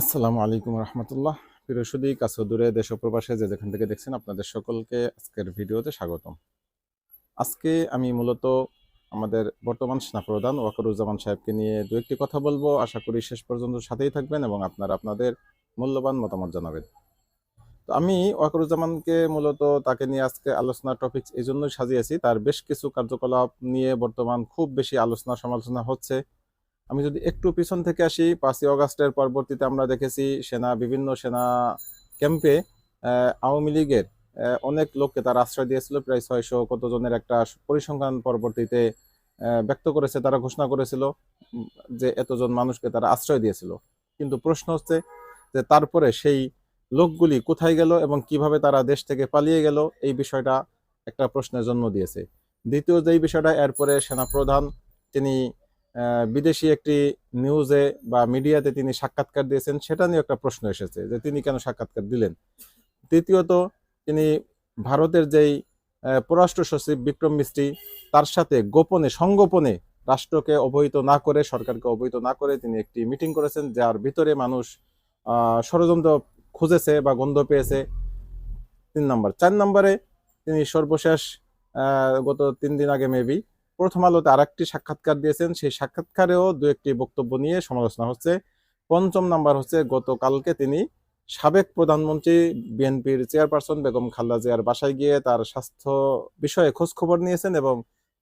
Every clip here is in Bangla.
আসসালামু আলাইকুম রহমতুল্লাহ। প্রিয়সুদী কাছে দূরে, দেশ প্রবাসে যে যেখান থেকে দেখছেন আপনাদের সকলকে আজকের ভিডিওতে স্বাগতম। আজকে আমি মূলত আমাদের বর্তমান সেনাপ্রধান ওয়াকারুজ্জামান সাহেবকে নিয়ে দু একটি কথা বলব। আশা করি শেষ পর্যন্ত সাথেই থাকবেন এবং আপনারা আপনাদের মূল্যবান মতামত জানাবেন। তো আমি ওয়াকরুজ্জামানকে মূলত তাকে নিয়ে আজকে আলোচনা টপিকস এই জন্যই সাজিয়েছি। তার বেশ কিছু কার্যকলাপ নিয়ে বর্তমান খুব বেশি আলোচনা সমালোচনা হচ্ছে। আমি যদি একটু পিছন থেকে আসি, পাঁচই অগাস্টের পরবর্তীতে আমরা দেখেছি সেনা, বিভিন্ন সেনা ক্যাম্পে আওয়ামী লীগের অনেক লোককে তারা আশ্রয় দিয়েছিল। প্রায় ছয়শো কত জনের একটা পরিসংখ্যান পরবর্তীতে ব্যক্ত করেছে, তারা ঘোষণা করেছিল যে এতজন মানুষকে তারা আশ্রয় দিয়েছিল। কিন্তু প্রশ্ন হচ্ছে যে তারপরে সেই লোকগুলি কোথায় গেল এবং কীভাবে তারা দেশ থেকে পালিয়ে গেল, এই বিষয়টা একটা প্রশ্নের জন্ম দিয়েছে। দ্বিতীয় যেই বিষয়টা, এরপরে সেনাপ্রধান, তিনি বিদেশি একটি নিউজে বা মিডিয়াতে তিনি সাক্ষাৎকার দিয়েছেন, সেটা নিয়ে একটা প্রশ্ন এসেছে যে তিনি কেন সাক্ষাৎকার দিলেন? তৃতীয়ত তিনি ভারতের যেই পররাষ্ট্র সচিব বিক্রম মিস্ত্রি, তার সাথে গোপনে, সংগোপনে রাষ্ট্রকে অবহিত না করে, সরকারকে অবহিত না করে তিনি একটি মিটিং করেছেন, যার ভিতরে মানুষ ষড়যন্ত্র খুঁজেছে বা গন্ধ পেয়েছে। তিন নম্বর। চার নম্বরে তিনি সর্বশেষ গত তিন দিন আগে মেবি প্রথম আলোতে আরেকটি সাক্ষাৎকার দিয়েছেন। সেই সাক্ষাৎকারেও দু একটি বক্তব্য নিয়ে সমালোচনা হচ্ছে। পঞ্চম নাম্বার হচ্ছে, গতকালকে তিনি সাবেক প্রধানমন্ত্রী, বিএনপির চেয়ারপারসন বেগম খালেদা জিয়ার বাসায় গিয়ে তার স্বাস্থ্য বিষয়ে খোঁজ খবর নিয়েছেন এবং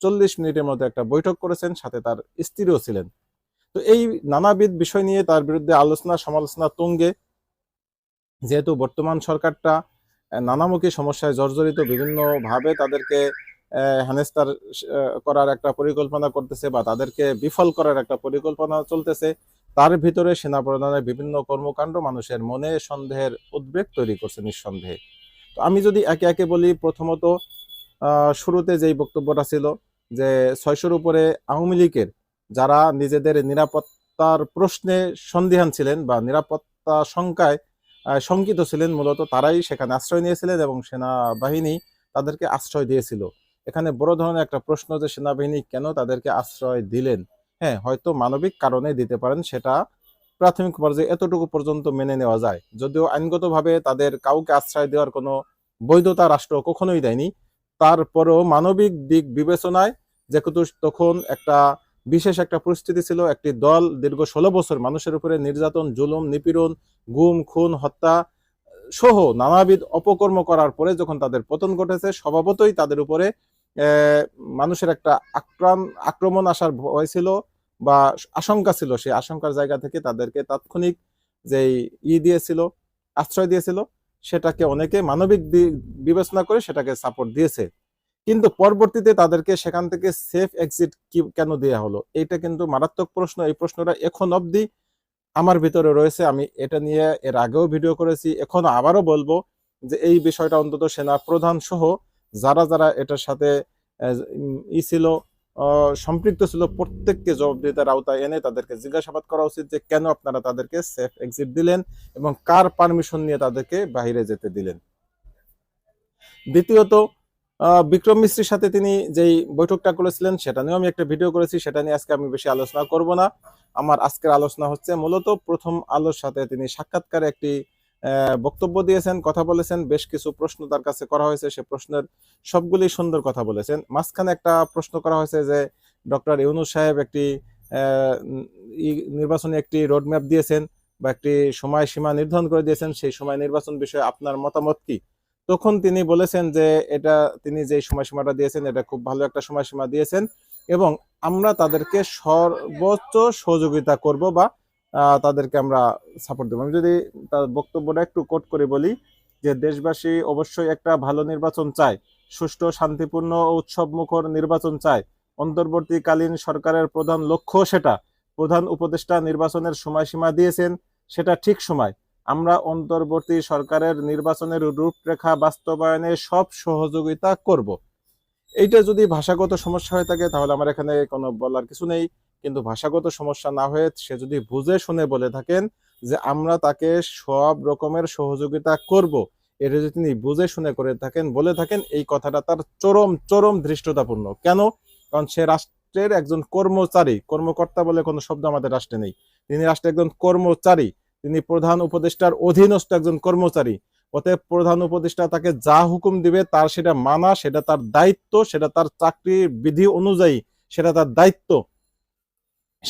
চল্লিশ মিনিটের মধ্যে একটা বৈঠক করেছেন, সাথে তার স্ত্রীও ছিলেন। তো এই নানাবিধ বিষয় নিয়ে তার বিরুদ্ধে আলোচনা, সমালোচনা তুঙ্গে। যেহেতু বর্তমান সরকারটা নানামুখী সমস্যায় জর্জরিত বিভিন্নভাবে তাদেরকে আহ, করার একটা পরিকল্পনা করতেছে বা তাদেরকে বিফল করার একটা পরিকল্পনা চলতেছে তার ভিতরে সেনাপ্রধানের বিভিন্ন কর্মকাণ্ড মানুষের মনে সন্দেহের উদ্বেগ তৈরি করছে নিঃসন্দেহে। তো আমি যদি একে একে বলি প্রথমত শুরুতে যেই বক্তব্যটা ছিল যে ছয়শোর উপরে আওয়ামী লীগের যারা নিজেদের নিরাপত্তার প্রশ্নে সন্দিহান ছিলেন বা নিরাপত্তা শঙ্কায় শঙ্কিত ছিলেন মূলত তারাই সেখানে আশ্রয় নিয়েছিলেন এবং সেনাবাহিনী তাদেরকে আশ্রয় দিয়েছিল। এখানে বড় ধরনের একটা প্রশ্ন যে সেনাবাহিনী কেন তাদেরকে আশ্রয় দিলেন? হ্যাঁ হয়তো মানবিক কারণে দিতে পারেন, সেটা প্রাথমিক পর্যায়ে এতটুকু পর্যন্ত মেনে নেওয়া যায়। যদিও আইনগতভাবে তাদের কাউকে আশ্রয় দেওয়ার কোনো বৈধতা রাষ্ট্র কখনোই দেয়নি, তারপরেও মানবিক দিক বিবেচনায় যেহেতু তখন একটা বিশেষ একটা পরিস্থিতি ছিল, একটি দল দীর্ঘ ষোলো বছর মানুষের উপরে নির্যাতন, জুলুম, নিপীড়ন, গুম, খুন, হত্যা সহ নানাবিধ অপকর্ম করার পরে যখন তাদের পতন ঘটেছে, স্বভাবতই তাদের উপরে মানুষের একটা আক্রাম, আক্রমণ আসার ভয় ছিল বা আশঙ্কা ছিল। সেই আশঙ্কার জায়গা থেকে তাদেরকে তাৎক্ষণিক যেই ই দিয়েছিল, আশ্রয় দিয়েছিল, সেটাকে অনেকে মানবিক বিবেচনা করে সেটাকে সাপোর্ট দিয়েছে। কিন্তু পরবর্তীতে তাদেরকে সেখান থেকে সেফ এক্সিট কি, কেন দেওয়া হলো? এইটা কিন্তু মারাত্মক প্রশ্ন। এই প্রশ্নটা এখন অবধি আমার ভিতরে রয়েছে। আমি এটা নিয়ে এর আগেও ভিডিও করেছি। এখন আবারও বলব যে এই বিষয়টা অন্তত সেনা প্রধান সহ যারা যারা এটার সাথে ই ছিল সম্পৃক্ত ছিল, প্রত্যেককে জবাবদিহিতার আওতায় এনে তাদেরকে জিজ্ঞাসাবাদ করা উচিত যে কেন আপনারা তাদেরকে সেফ এক্সিট দিলেন এবং কার পারমিশন নিয়ে তাদেরকে বাইরে যেতে দিলেন। দ্বিতীয়ত বিক্রম মিস্ত্রির সাথে তিনি যেই বৈঠকটা করেছিলেন সেটা নিয়েও আমি একটা ভিডিও করেছি, সেটা নিয়ে আজকে আমি বেশি আলোচনা করব না। আমার আজকের আলোচনা হচ্ছে মূলত প্রথম আলোর সাথে তিনি সাক্ষাৎকারে একটি বক্তব্য দিয়েছেন, কথা বলেছেন, বেশ কিছু প্রশ্ন তার কাছে করা হয়েছে, সে প্রশ্নের সবগুলি সুন্দর কথা বলেছেন। মাঝখানে একটা প্রশ্ন করা হয়েছে যে, ডক্টর ইউনুস সাহেব একটি নির্বাচনী একটি রোডম্যাপ দিয়েছেন বা একটি সময়সীমা নির্ধারণ করে দিয়েছেন, সেই সময় নির্বাচন বিষয়ে আপনার মতামত কি? তখন তিনি বলেছেন যে, এটা তিনি যে সময়সীমাটা দিয়েছেন, এটা খুব ভালো একটা সময়সীমা দিয়েছেন এবং আমরা তাদেরকে সর্বোচ্চ সহযোগিতা করব বা তাদেরকে আমরা সাপোর্ট দেবো। আমি যদি তার বক্তব্যটা একটু কোট করে বলি, যে দেশবাসী অবশ্যই একটা ভালো নির্বাচন চায়, সুষ্ঠু, শান্তিপূর্ণ উৎসব মুখর নির্বাচন চায়। অন্তর্বর্তীকালীন সরকারের প্রধান লক্ষ্য সেটা। প্রধান উপদেষ্টা নির্বাচনের সময়সীমা দিয়েছেন, সেটা ঠিক সময়। আমরা অন্তর্বর্তী সরকারের নির্বাচনের রূপরেখা বাস্তবায়নে সব সহযোগিতা করব। এইটা যদি ভাষাগত সমস্যা হয়ে থাকে, তাহলে আমার এখানে কোনো বলার কিছু নেই। কিন্তু ভাষাগত সমস্যা না হয়ে সে যদি বুঝে শুনে বলে থাকেন যে আমরা তাকে সব রকমের সহযোগিতা করব এটা যদি তিনি বুঝে শুনে করে থাকেন, বলে থাকেন, এই কথাটা তার চরম চরম ধৃষ্টতাপূর্ণ। কেন? কারণ সে রাষ্ট্রের একজন কর্মচারী। কর্মকর্তা বলে কোনো শব্দ আমাদের রাষ্ট্রে নেই। তিনি রাষ্ট্রের একজন কর্মচারী। তিনি প্রধান উপদেষ্টার অধীনস্থ একজন কর্মচারী। অতএব প্রধান উপদেষ্টা তাকে যা হুকুম দিবে তার সেটা মানা, সেটা তার দায়িত্ব, সেটা তার চাকরির বিধি অনুযায়ী, সেটা তার দায়িত্ব।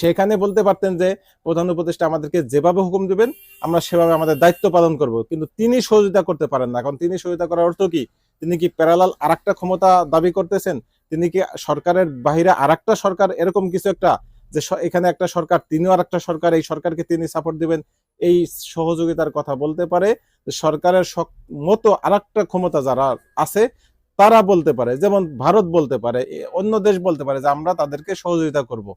সেখানে বলতে পারতেন যে প্রধান উপদেষ্টা আমাদেরকে যেভাবে হুকুম দিবেন, আমরা সেভাবে আমাদের দায়িত্ব পালন করব। কিন্তু তিনি সহযোগিতা করতে পারেন না। এখন তিনি সহযোগিতা করার অর্থ কি? তিনি কি প্যারালাল আরেকটা ক্ষমতা দাবি করতেছেন? তিনি কি সরকারের বাহিরে আরেকটা সরকার? এরকম কিছু একটা যে এখানে একটা সরকার, তিনিও আরেকটা সরকার, এই সরকারকে তিনি সাপোর্ট দিবেন, এই সহযোগিতার কথা বলতে পারে সরকারের মতো আরেকটা ক্ষমতা যারা আছে, তারা বলতে পারে। যেমন ভারত বলতে পারে অন্য দেশ বলতে পারে যে আমরা তাদেরকে সহযোগিতা করব।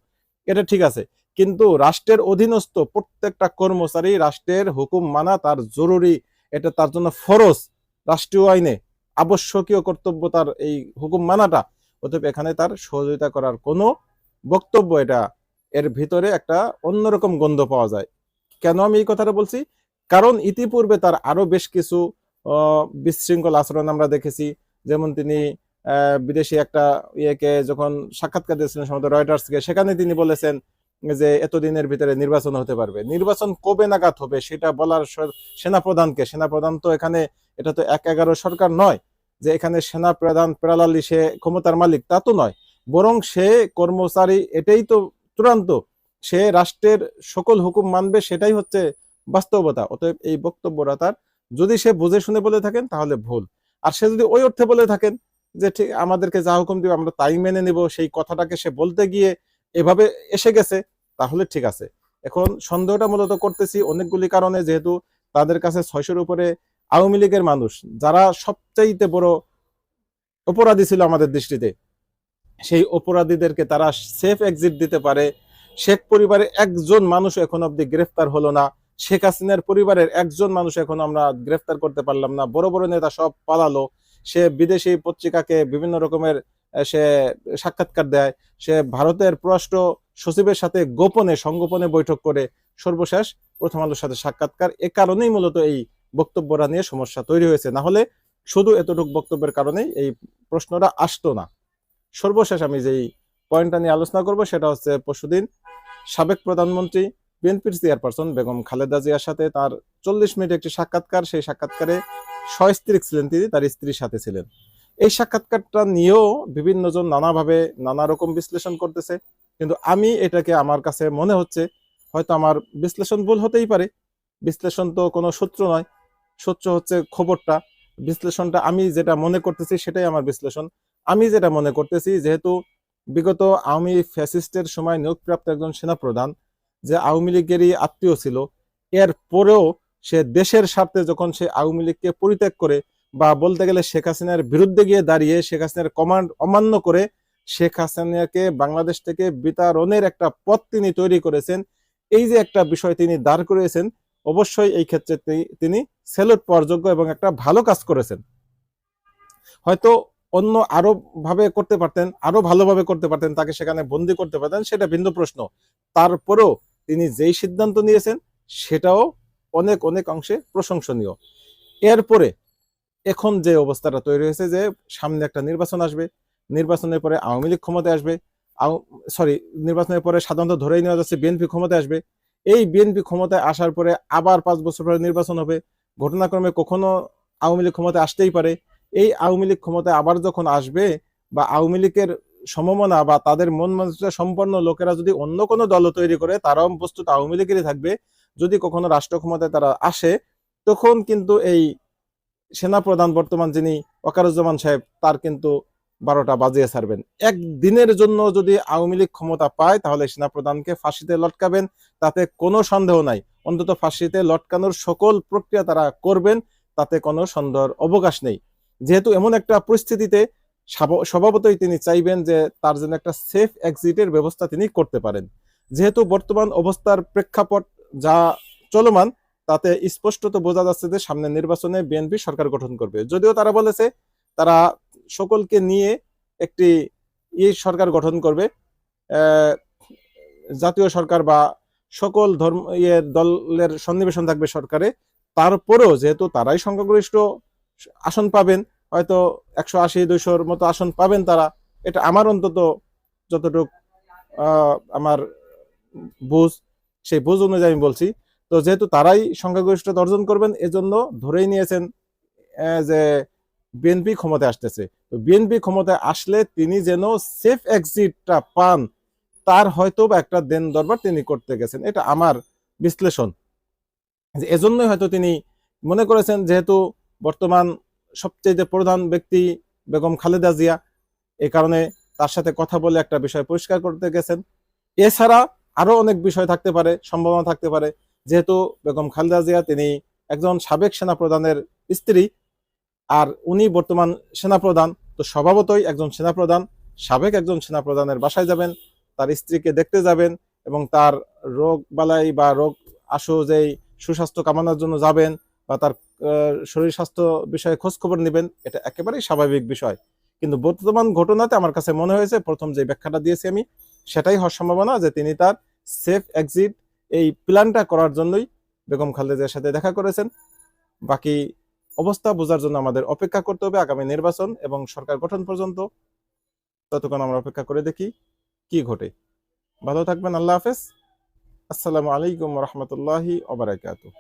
এটা ঠিক আছে। কিন্তু রাষ্ট্রের অধীনস্থ প্রত্যেকটা কর্মচারী রাষ্ট্রের হুকুম মানা তার জরুরি। এটা তার জন্য ফরজ। রাষ্ট্রীয় আইনে আবশ্যকীয় কর্তব্য তার এই হুকুম মানাটা। অতএব এখানে তার সহযোগিতা করার কোনো বক্তব্য এটা এর ভিতরে একটা অন্যরকম গন্ধ পাওয়া যায়। কেন আমি এই কথাটা বলছি? কারণ ইতিপূর্বে তার আরও বেশ কিছু বিশৃঙ্খল আচরণ আমরা দেখেছি। যেমন তিনি বিদেশি একটা ইয়েকে যখন সাক্ষাৎকার দিয়েছিলেন সম্ভবত রয়টার্সকে, সেখানে তিনি বলেছেন যে এতদিনের ভিতরে নির্বাচন হতে পারবে। নির্বাচন কবে নাগাদ হবে সেটা বলার সেনাপ্রধানকে। সেনাপ্রধান তো এখানে, এটা তো এক এগারো সরকার নয় যে এখানে সেনা প্রধান প্রালালি সে ক্ষমতার মালিক, তা তো নয়। বরং সে কর্মচারী, এটাই তো চূড়ান্ত। সে রাষ্ট্রের সকল হুকুম মানবে, সেটাই হচ্ছে বাস্তবতা। অতএব এই বক্তব্যটা তার, যদি সে বুঝে শুনে বলে থাকেন তাহলে ভুল। আর সে যদি ওই অর্থে বলে থাকেন যে ঠিক, আমাদেরকে যা হুকুম দিবে, আমরা তাই মেনে নিব, সেই কথাটাকে সে বলতে গিয়ে এভাবে এসে গেছে, তাহলে ঠিক আছে। এখন সন্দেহটা মূলত করতেছি অনেকগুলি কারণে, যেহেতু তাদের কাছে ছয়শোর উপরে আওয়ামী লীগের মানুষ, যারা সবচাইতে বড় অপরাধী ছিল আমাদের দৃষ্টিতে, সেই অপরাধীদেরকে তারা সেফ এক্সিট দিতে পারে। শেখ পরিবারের একজন মানুষ এখন অব্দি গ্রেফতার হলো না। শেখ হাসিনার পরিবারের একজন মানুষ এখন আমরা গ্রেফতার করতে পারলাম না। বড় বড় নেতা সব পালালো। সে বিদেশি পত্রিকাকে বিভিন্ন রকমের সে সাক্ষাৎকার দেয়। সে ভারতের পররাষ্ট্র সচিবের সাথে গোপনে, সংগোপনে বৈঠক করে সর্বশেষ প্রথম আলোর সাথে সাক্ষাৎকার। এ কারণেই মূলত এই বক্তব্যটা নিয়ে সমস্যা তৈরি হয়েছে। না হলে শুধু এতটুকু বক্তব্যের কারণেই এই প্রশ্নটা আসতো না। সর্বশেষ আমি যেই পয়েন্টটা নিয়ে আলোচনা করব সেটা হচ্ছে পরশুদিন সাবেক প্রধানমন্ত্রী বিএনপির চেয়ারপারসন বেগম খালেদা জিয়ার সাথে তার চল্লিশ মিনিট একটি সাক্ষাৎকার, সেই সাক্ষাৎকারে সস্ত্রীক ছিলেন তিনি, তার স্ত্রীর সাথে ছিলেন। এই সাক্ষাৎকারটা নিয়েও বিভিন্ন জন নানাভাবে নানা রকম বিশ্লেষণ করতেছে। কিন্তু আমি এটাকে আমার কাছে মনে হচ্ছে, হয়তো আমার বিশ্লেষণ ভুল হতেই পারে। বিশ্লেষণ তো কোনো সূত্র নয়। সূত্র হচ্ছে খবরটা। বিশ্লেষণটা আমি যেটা মনে করতেছি সেটাই আমার বিশ্লেষণ। আমি যেটা মনে করতেছি, যেহেতু বিগত আওয়ামী ফ্যাসিস্টের সময় নিয়োগপ্রাপ্ত একজন সেনাপ্রধান, যে আওয়ামী লীগেরই আত্মীয় ছিল, এর পরেও সে দেশের স্বার্থে যখন সে আওয়ামী লীগকে পরিত্যাগ করে বা বলতে গেলে শেখ হাসিনার বিরুদ্ধে গিয়ে দাঁড়িয়ে শেখ হাসিনার কমান্ড অমান্য করে, শেখ হাসিনাকে বাংলাদেশ থেকে বিতাড়নের একটা পথ তিনি তৈরি করেছেন। এই যে একটা বিষয় তিনি দাঁড় করিয়েছেন, অবশ্যই এই ক্ষেত্রে তিনি সেলুট পাওয়ার যোগ্য এবং একটা ভালো কাজ করেছেন। হয়তো অন্য আরও ভাবে করতে পারতেন, আরও ভালোভাবে করতে পারতেন, তাকে সেখানে বন্দি করতে পারতেন, সেটা ভিন্ন প্রশ্ন। তারপরেও তিনি যেই সিদ্ধান্ত নিয়েছেন, সেটাও অনেক অনেক অংশে প্রশংসনীয়। এরপরে এখন যে অবস্থাটা তৈরি হয়েছে যে সামনে একটা নির্বাচন আসবে, নির্বাচনের পরে আওয়ামী লীগ ক্ষমতায় আসবে সরি, নির্বাচনের পরে সাধারণত ধরেই নেওয়া যাচ্ছে বিএনপি ক্ষমতায় আসবে। এই বিএনপি ক্ষমতায় আসার পরে আবার পাঁচ বছর পরে নির্বাচন হবে। ঘটনাক্রমে কখনো আওয়ামী লীগ ক্ষমতায় আসতেই পারে। এই আওয়ামী লীগ ক্ষমতায় আবার যখন আসবে বা আওয়ামী লীগের সমমনা বা তাদের মন মানসিকতা সম্পন্ন লোকেরা যদি অন্য কোনো দল তৈরি করে, তারাও বস্তুত আওয়ামী লীগেরই থাকবে। যদি কখনো রাষ্ট্র ক্ষমতায় তারা আসে, তখন কিন্তু এই সেনাপ্রধান বর্তমান যিনি ওকারুজ্জামান সাহেব, তার কিন্তু বারোটা বাজিয়ে ছাড়বেন। একদিনের জন্য যদি আওয়ামী লীগ ক্ষমতা পায়, তাহলে সেনাপ্রধানকে ফাঁসিতে লটকাবেন, তাতে কোনো সন্দেহ নাই। অন্তত ফাঁসিতে লটকানোর সকল প্রক্রিয়া তারা করবেন, তাতে কোনো সন্দেহের অবকাশ নেই। যেহেতু এমন একটা পরিস্থিতিতে স্বভাবতই তিনি চাইবেন যে তার জন্য একটা সেফ এক্সিটের ব্যবস্থা তিনি করতে পারেন। যেহেতু বর্তমান অবস্থার প্রেক্ষাপট যা চলমান, তাতে স্পষ্টত বোঝা যাচ্ছে যে সামনে নির্বাচনে বিএনপি সরকার গঠন করবে। যদিও তারা বলেছে তারা সকলকে নিয়ে একটি ই সরকার গঠন করবে। জাতীয় সরকার বা সকল ধর্ম ইয়ে দলের সন্নিবেশন থাকবে সরকারে। তারপরেও যেহেতু তারাই সংখ্যাগরিষ্ঠ আসন পাবেন, হয়তো একশো আশি, দুইশোর মতো আসন পাবেন তারা, এটা আমার অন্তত যতটুক আমার বুঝ। সেই বুঝ অনুযায়ী আমি বলছি। তো যেহেতু তারাই সংখ্যাগরিষ্ঠতা অর্জন করবেন, এজন্য ধরেই নিয়েছেন যে বিএনপি ক্ষমতায় আসতেছে। তো বিএনপি ক্ষমতায় আসলে তিনি যেন সেফ এক্সিটটা পান, তার হয়তো বা একটা দেন দরবার তিনি করতে গেছেন। এটা আমার বিশ্লেষণ। যে এজন্যই হয়তো তিনি মনে করেছেন, যেহেতু বর্তমান সবচেয়ে প্রধান ব্যক্তি বেগম খালেদা জিয়া এই কারণে তার সাথে কথা বলে একটা বিষয় পরিষ্কার করতে গেছেন। এছাড়া আরও অনেক বিষয় থাকতে পারে, সম্ভাবনা থাকতে পারে। যেহেতু বেগম খালেদা জিয়া তিনি একজন সাবেক সেনাপ্রধানের স্ত্রী আর উনি বর্তমান সেনাপ্রধান, তো স্বভাবতই একজন সেনাপ্রধান, সাবেক একজন সেনাপ্রধানের বাসায় যাবেন, তার স্ত্রীকে দেখতে যাবেন এবং তার রোগ বালাই বা রোগ আশু যেই সুস্বাস্থ্য কামানোর জন্য যাবেন বা তার শরীর স্বাস্থ্য বিষয়ে খোঁজ খবর নেবেন, এটা একেবারেই স্বাভাবিক বিষয়। কিন্তু বর্তমান ঘটনাতে আমার কাছে মনে হয়েছে প্রথম যে ব্যাখ্যাটা দিয়েছি আমি, সেটাই হওয়ার সম্ভাবনা যে তিনি তার সেফ এক্সিট এই প্ল্যানটা করার জন্যই বেগম খালেদার সাথে দেখা করেছেন। বাকি অবস্থা বোঝার জন্য আমাদের অপেক্ষা করতে হবে আগামী নির্বাচন এবং সরকার গঠন পর্যন্ত। ততক্ষণ আমরা অপেক্ষা করে দেখি কি ঘটে। ভালো থাকবেন, আল্লাহ হাফেজ। আসসালামু আলাইকুম রহমতুল্লাহি ওবরাকাতুহ